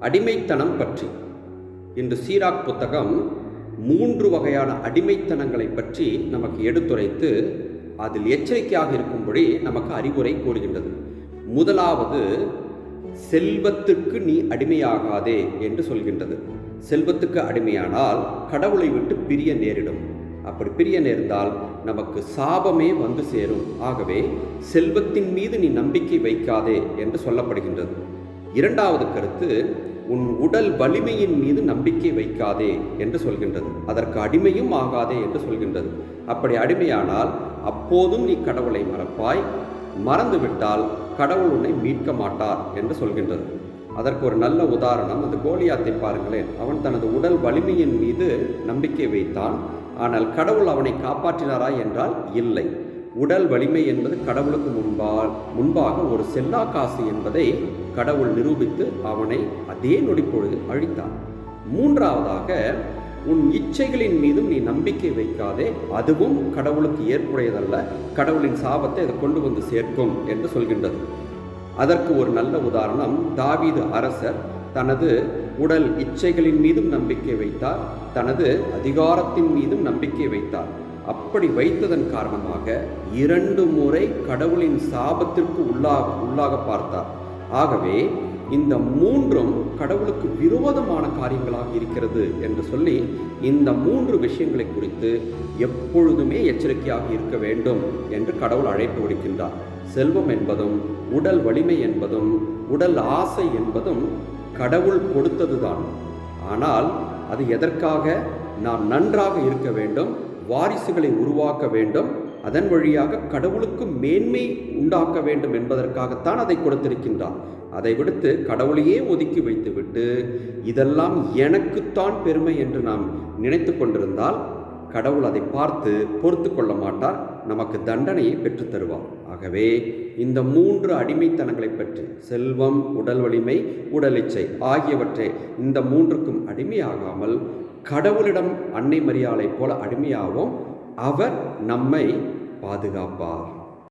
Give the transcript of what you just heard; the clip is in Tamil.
அடிமைத்தனம் பற்றி. இன்று சீராக் புத்தகம் மூன்று வகையான அடிமைத்தனங்களை பற்றி நமக்கு எடுத்துரைத்து அதில் எச்சரிக்கையாக இருக்கும்படி நமக்கு அறிவுரை கூறுகின்றது. முதலாவது செல்வத்துக்கு நீ அடிமையாகாதே என்று சொல்கின்றது. செல்வத்துக்கு அடிமையானால் கடவுளை விட்டு பிரிய நேரிடும். அப்படி பிரிய நேர்ந்தால் நமக்கு சாபமே வந்து சேரும். ஆகவே செல்வத்தின் மீது நீ நம்பிக்கை வைக்காதே என்று சொல்லப்படுகின்றது. இரண்டாவது கருத்து உன் உடல் வலிமையின் மீது நம்பிக்கை வைக்காதே என்று சொல்கின்றது. அதற்கு அடிமையும் ஆகாதே என்று சொல்கின்றது. அப்படி அடிமையானால் அப்போதும் நீ கடவுளை மறப்பாய். மறந்துவிட்டால் கடவுள் உன்னை மீட்க மாட்டார் என்று சொல்கின்றது. அதற்கு ஒரு நல்ல உதாரணம் அந்த கோலியாத்தை பாருங்களேன். அவன் தனது உடல் வலிமையின் மீது நம்பிக்கை வைத்தான். ஆனால் கடவுள் அவனை காப்பாற்றினாரா என்றால் இல்லை. உடல் வலிமை என்பது கடவுளுக்கு முன்பால் முன்பாக ஒரு செல்லா காசு என்பதை கடவுள் நிரூபித்து அவனை அதே நொடிப்பொழுது அழித்தார். மூன்றாவதாக உன் இச்சைகளின் மீதும் நீ நம்பிக்கை வைக்காதே அதுவும் கடவுளுக்கு ஏற்புடையதல்ல. கடவுளின் சாபத்தை அதை கொண்டு வந்து சேர்க்கும் என்று சொல்கின்றது. அதற்கு ஒரு நல்ல உதாரணம் தாவீது அரசர் தனது உடல் இச்சைகளின் மீதும் நம்பிக்கை வைத்தார் தனது அதிகாரத்தின் மீதும் நம்பிக்கை வைத்தார். அப்படி வைத்ததன் காரணமாக இரண்டு முறை கடவுளின் சாபத்திற்கு உள்ளாக உள்ளாக பார்த்தார். ஆகவே இந்த மூன்றும் கடவுளுக்கு விரோதமான காரியங்களாக இருக்கிறது என்று சொல்லி இந்த மூன்று விஷயங்களை குறித்து எப்பொழுதுமே எச்சரிக்கையாக இருக்க வேண்டும் என்று கடவுள் அழைப்பு விடுக்கின்றார். செல்வம் என்பதும் உடல் வலிமை என்பதும் உடல் ஆசை என்பதும் கடவுள் கொடுத்ததுதான். ஆனால் அது எதற்காக? நாம் நன்றாக இருக்க வேண்டும் வாரிசுகளை உருவாக்க வேண்டும் அதன் வழியாக கடவுளுக்கு மேன்மை உண்டாக்க வேண்டும் என்பதற்காகத்தான் அதை கொடுத்திருக்கின்றார். அதை விடுத்து கடவுளையே ஒதுக்கி வைத்துவிட்டு இதெல்லாம் எனக்குத்தான் பெருமை என்று நாம் நினைத்து கொண்டிருந்தால் கடவுள் அதை பார்த்து பொறுத்து கொள்ள மாட்டார் நமக்கு தண்டனையை பெற்றுத்தருவார் ஆகவே இந்த மூன்று அடிமைத்தனங்களை பற்றி செல்வம் உடல் வலிமை உடல் இச்சை ஆகியவற்றை இந்த மூன்றுக்கும் அடிமையாகாமல் கடவுளிடம் அன்னை மரியாதை போல அடிமையாகவும் அவர் நம்மை பாதுகாப்பார்.